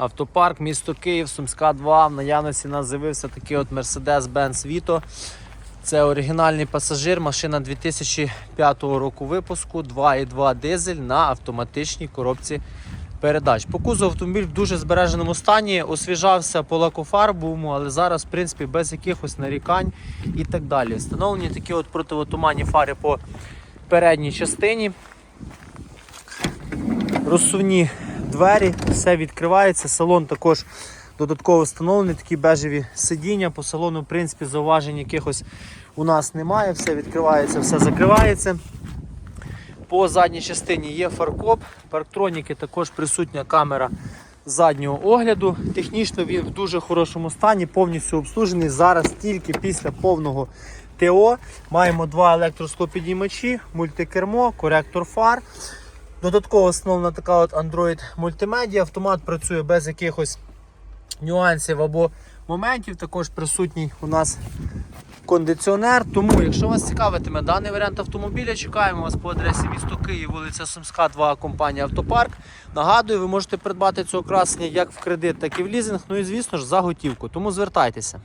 Автопарк, місто Київ, Сумська 2. В наявності нас з'явився такий от Mercedes-Benz Vito. Це оригінальний пасажир, машина 2005 року випуску, 2,2 дизель на автоматичній коробці передач. По кузову автомобіль в дуже збереженому стані, освіжався по лакофарбовому, але зараз, в принципі, без якихось нарікань і так далі. Встановлені такі от противотуманні фари по передній частині. Розсувні двері, все відкривається. Салон також додатково встановлений, такі бежеві сидіння. По салону, в принципі, зауважень якихось у нас немає. Все відкривається, все закривається. По задній частині є фаркоп, парктроніки, також присутня камера заднього огляду. Технічно він в дуже хорошому стані, повністю обслужений. Зараз тільки після повного ТО маємо два електросклопідіймачі, мультикермо, коректор фар. Додатково встановлена така от Android мультимедіа. Автомат працює без якихось нюансів або моментів. Також присутній у нас кондиціонер. Тому, якщо вас цікавитиме даний варіант автомобіля, чекаємо вас по адресі місто Київ, вулиця Сумська, 2, компанія Автопарк. Нагадую, ви можете придбати це окрасення як в кредит, так і в лізинг. Ну і звісно ж за готівку. Тому звертайтеся.